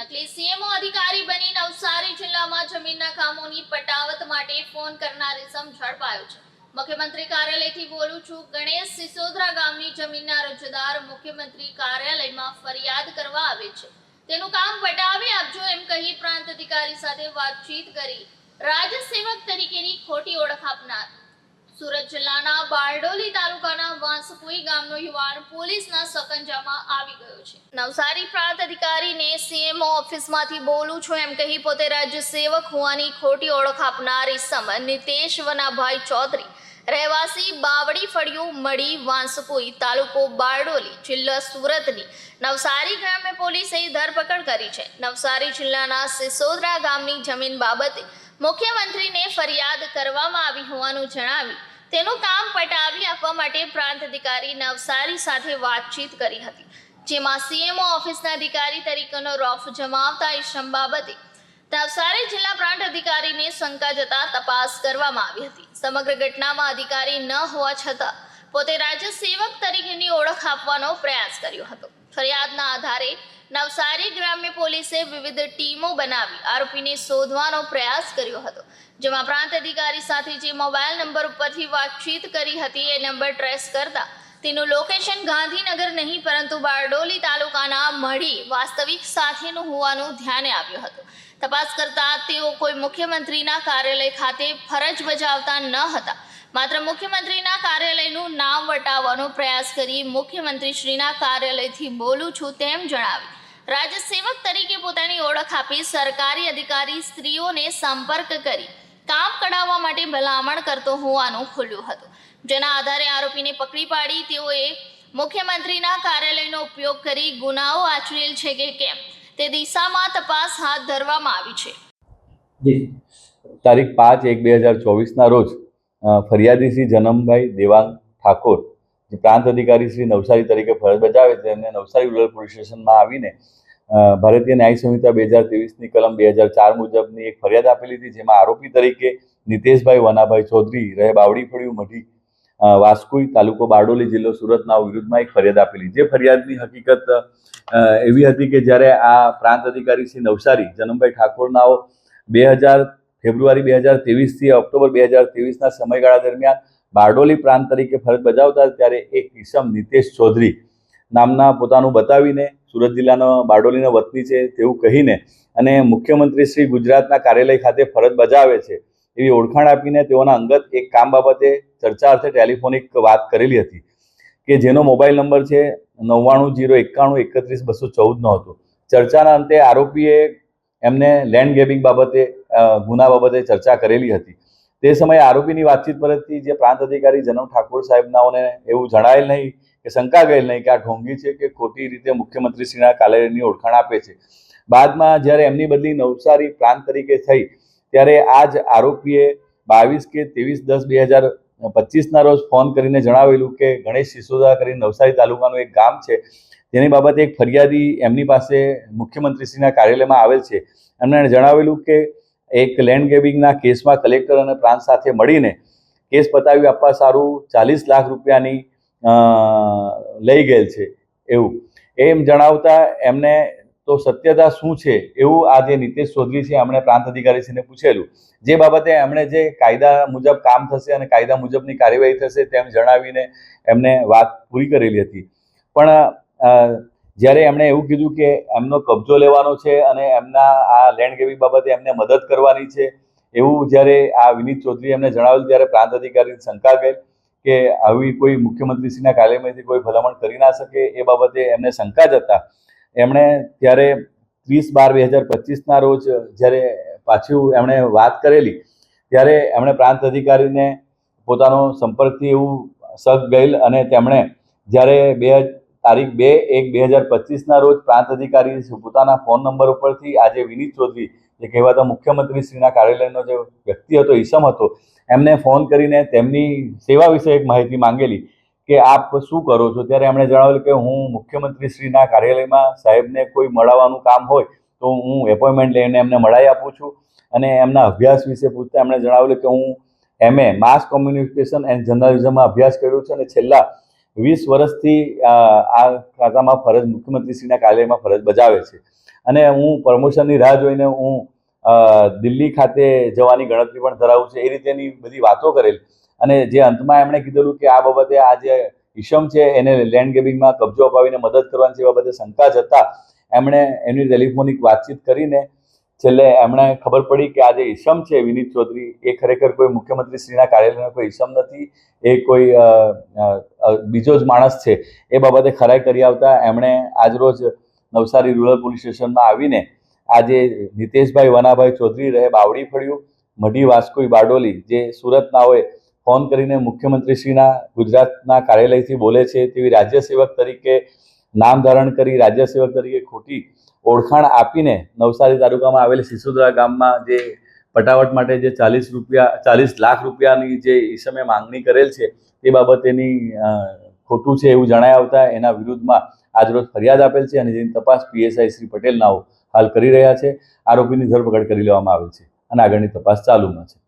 નકલી સીએમઓ અધિકારી બની નવસારી જિલ્લામાં જમીનના કામોની પટાવત માટે ફોન કરનાર ઇસમ ઝડપાયો છે. મુખ્યમંત્રી કાર્યાલયથી બોલું છું, ગણેશ સિસોદરા ગામની જમીનના રજદાર મુખ્યમંત્રી કાર્યાલયમાં ફરિયાદ કરવા આવે છે. તેનું કામ પટાવી આપજો એમ કહી પ્રાંત અધિકારી સાથે વાતચીત કરી, રાજ્ય તરીકેની ખોટી ઓળખ આપનાર સુરત જિલ્લાના બારડોલી તાલુકાના વાંસપુઈ ગામનો યુવાન પોલીસના સકંજામાં આવી ગયો છે. નવસારી પ્રાંત અધિકારીને સીએમઓ ઓફિસમાંથી બોલું છું એમ કહી પોતે રાજ્ય સેવક હોવાની ખોટી ઓળખ આપનાર ઇસમ નિતેશ વનાભાઈ ચૌધરી. રહેવાસી બાવડી ફળિયું મળી વાંસપુઈ તાલુકો બારડોલી જિલ્લા સુરતની. નવસારી ગ્રામ્ય પોલીસે ધરપકડ કરી છે. નવસારી જિલ્લાના સિસોદરા ગામની જમીન બાબતે મુખ્યમંત્રીને ફરિયાદ કરવામાં આવી હોવાનું જણાવી તેનું કામ પટાવી આપવા માટે પ્રાંત અધિકારી નવસારી સાથે વાતચીત કરી હતી, જેમાં સીએમઓ ઓફિસના અધિકારી તરીકેનો રોફ જમાવતા ઇસમ બાબતે નવસારી જિલ્લા પ્રાંત અધિકારીને શંકા જતા તપાસ કરવામાં આવી હતી. સમગ્ર ઘટનામાં અધિકારી ન હોવા છતાં પોતે રાજ્ય સેવક તરીકેની ઓળખ આપવાનો પ્રયાસ કર્યો હતો. ફરિયાદના આધારે નવસારી ગ્રામ્ય પોલીસે વિવિધ ટીમો બનાવી આરોપીને શોધવાનો પ્રયાસ કર્યો હતો. જેમાં પ્રાંત અધિકારી સાથે જે મોબાઈલ નંબર ઉપરથી વાતચીત કરી હતી, એ નંબર ટ્રેસ કરતા તેનું લોકેશન ગાંધીનગર નહીં, પરંતુ બારડોલી તાલુકાના મઢી વાસ્તવિક સાથેનું હોવાનું ધ્યાને આવ્યું હતું. તપાસ કરતા તેઓ કોઈ મુખ્યમંત્રીના કાર્યાલય ખાતે ફરજ બજાવતા ન હતા. માત્ર મુખ્યમંત્રીના કાર્યાલયનું નામ વટાવવાનો પ્રયાસ કરી મુખ્યમંત્રીશ્રીના કાર્યાલયથી બોલું છું તેમ જણાવી રાજ્ય સેવક તરીકે પોતાની ઓળખ આપી સરકારી અધિકારી સ્ત્રીઓને સંપર્ક કરી કામ કઢાવવા માટે ભલામણ કરતો હોવાનું ખુલ્યું હતું. જેના આધારે આરોપીને પકડી પાડી તેઓએ મુખ્યમંત્રીના કાર્યાલયનો ઉપયોગ કરી ગુનાઓ આચરેલ છે કે કેમ તે દિશામાં તપાસ હાથ ધરવામાં આવી છે. તારીખ પાંચ એક બે હજાર ચોવીસના રોજ અ, ફરિયાદી શ્રી જનમભાઈ દેવાંગ ઠાકોર જે પ્રાંત અધિકારી શ્રી નવસારી તરીકે ફરજ બજાવે છે એમને નવસારી રૂરલ પોલીસ સ્ટેશનમાં આવીને ભારતીય ન્યાય સંહિતા બે હજાર ત્રેવીસની કલમ બે હજાર ચાર મુજબની એક ફરિયાદ આપેલી હતી, જેમાં આરોપી તરીકે નિતેશભાઈ વનાભાઈ ચૌધરી, રહે બાવડી ફળિયું, મઢી વાસ્કુઈ તાલુકો બારડોલી જિલ્લો સુરતના વિરુદ્ધમાં એક ફરિયાદ આપેલી. જે ફરિયાદની હકીકત એવી હતી કે જ્યારે આ પ્રાંત અધિકારી શ્રી નવસારી, જનમભાઈ ઠાકોરનાઓ બે હજાર ફેબ્રુઆરી બે હજાર ત્રેવીસથી ઓક્ટોબર બે હજાર ત્રેવીસના સમયગાળા દરમિયાન બારડોલી પ્રાંત તરીકે ફરજ બજાવતા ત્યારે એક ઈસમ નિતેશ ચૌધરી નામના પોતાનું બતાવીને સુરત જિલ્લાનો બારડોલીનો વતની છે તેવું કહીને અને મુખ્યમંત્રી શ્રી ગુજરાતના કાર્યાલય ખાતે ફરજ બજાવે છે એવી ઓળખાણ આપીને તેઓના અંગત એક કામ બાબતે ચર્ચા અર્થે ટેલિફોનિક વાત કરેલી હતી કે જેનો મોબાઈલ નંબર છે નવ્વાણું જીરો એકાણું એકત્રીસ બસો ચૌદનો હતો. ચર્ચાના અંતે આરોપીએ એમને લેન્ડ ગેબિંગ બાબતે ગુના બાબતે ચર્ચા કરેલી હતી. તે સમયે આરોપીની વાતચીત પરથી જે પ્રાંત અધિકારી જનમ ઠાકોર સાહેબનાઓને એવું જણાયેલ નહીં કે શંકા ગયેલ નહીં કે આ ઢોંગી છે કે ખોટી રીતે મુખ્યમંત્રીશ્રીના કાર્યાલયની ઓળખાણ આપે છે. બાદમાં જ્યારે એમની બદલી નવસારી પ્રાંત તરીકે થઈ, ત્યારે આ જ આરોપીએ બાવીસ કે ત્રેવીસ દસ બે હજાર પચીસના રોજ ફોન કરીને જણાવેલું કે ગણેશ સિસોદા કરીને નવસારી તાલુકાનું એક ગામ છે. તેની બાબતે એક ફરિયાદી એમની પાસે મુખ્યમંત્રીશ્રીના કાર્યાલયમાં આવેલ છે. એમણે જણાવેલું કે એક લેન્ડ ગેબિંગના કેસમાં કલેક્ટર અને પ્રાંત સાથે મળીને કેસ પતાવી આપવા સારું ચાલીસ લાખ રૂપિયાની લઈ ગયેલ છે એવું. એમ જણાવતા એમને તો સત્યતા શું છે એવું આ જે નિતેશ ચૌધરી છે, એમણે પ્રાંત અધિકારીશ્રીને પૂછેલું. જે બાબતે એમણે જે કાયદા મુજબ કામ થશે અને કાયદા મુજબની કાર્યવાહી થશે તેમ જણાવીને એમને વાત પૂરી કરેલી હતી. પણ જ્યારે એમણે એવું કીધું કે એમનો કબજો લેવાનો છે અને એમના આ લેન્ડ ગેબિંગ બાબતે એમને મદદ કરવાની છે, એવું જ્યારે આ વિનીત ચૌધરી એમને જણાવ્યું ત્યારે પ્રાંત અધિકારીની શંકા ગઈ કે આવી કોઈ મુખ્યમંત્રીશ્રીના કાર્યમાંથી કોઈ ભલામણ કરી ના શકે એ બાબતે એમને શંકા જતા એમણે ત્યારે ત્રીસ બાર બે હજાર પચીસના રોજ જ્યારે પાછું એમણે વાત કરેલી, ત્યારે એમણે પ્રાંત અધિકારીને પોતાનો સંપર્કથી એવું શક ગયેલ અને તેમણે જ્યારે બે તારીખ બે એક બે હજાર પચીસના રોજ પ્રાંત અધિકારી પોતાના ફોન નંબર ઉપરથી આજે વિનીત ચૌધરી, જે કહેવાતા મુખ્યમંત્રીશ્રીના કાર્યાલયનો જે વ્યક્તિ હતો, ઈસમ હતો, એમને ફોન કરીને તેમની સેવા વિશે એક માહિતી માંગેલી કે આપ શું કરો છો? ત્યારે એમણે જણાવેલું કે હું મુખ્યમંત્રીશ્રીના કાર્યાલયમાં સાહેબને કોઈ મળવાનું કામ હોય તો હું એપોઇન્ટમેન્ટ લઈને એમને મળાવી આપું છું. અને એમના અભ્યાસ વિશે પૂછતા એમણે જણાવેલું કે હું એમએ, માસ કોમ્યુનિકેશન એન્ડ જર્નલિઝમમાં અભ્યાસ કર્યો છે અને છેલ્લા વીસ વર્ષથી, આ ખાતામાં ફરજ મુખ્યમંત્રીશ્રીના કાર્યાલયમાં ફરજ બજાવે છે. અને હું પ્રમોશનની રાહ જોઈને હું દિલ્હી ખાતે જવાની ગણતરી પણ ધરાવું છું, એ રીતેની બધી વાતો કરેલી. અને જે અંતમાં એમણે કીધેલું કે આ બાબતે આ જે ઈશમ છે, એને લેન્ડ ગેબિંગમાં કબજો અપાવીને મદદ કરવાની છે બાબતે શંકા જતા એમણે એમની ટેલિફોનિક વાતચીત કરીને છેલ્લે એમણે ખબર પડી કે આ જે ઈશમ છે વિનીત ચૌધરી, એ ખરેખર કોઈ મુખ્યમંત્રી શ્રીના કાર્યાલયનો કોઈ ઈશમ નથી, એ કોઈ બીજો જ માણસ છે, એ બાબતે ખરાઈ કરી આવતા એમણે આજરોજ નવસારી રૂરલ પોલીસ સ્ટેશનમાં આવીને આજે નિતેશભાઈ વનાભાઈ ચૌધરી રહે બાવડી ફળ્યું, મઢી વાસ્કોઈ બારડોલી, જે સુરતના હોય ફોન કરીને મુખ્યમંત્રીશ્રીના ગુજરાતના કાર્યાલયથી બોલે છે તેવી રાજ્ય સેવક તરીકે નામ ધારણ કરી રાજ્ય સેવક તરીકે ખોટી ઓળખાણ આપીને નવસારી તાલુકામાં આવેલ સિસોદરા ગામમાં જે પટાવટ માટે જે ચાલીસ રૂપિયા, ચાલીસ લાખ રૂપિયાની જે ઈસમે માંગણી કરેલ છે, તે બાબતેની ખોટું છે એવું જણાય આવતા એના વિરુદ્ધમાં આજરોજ ફરિયાદ આપેલ છે અને જેની તપાસ પીએસઆઈ શ્રી પટેલ નાઓ હાલ કરી રહ્યા છે. આરોપીની ધરપકડ કરી લેવામાં આવેલ છે અને આગળની તપાસ ચાલુમાં છે.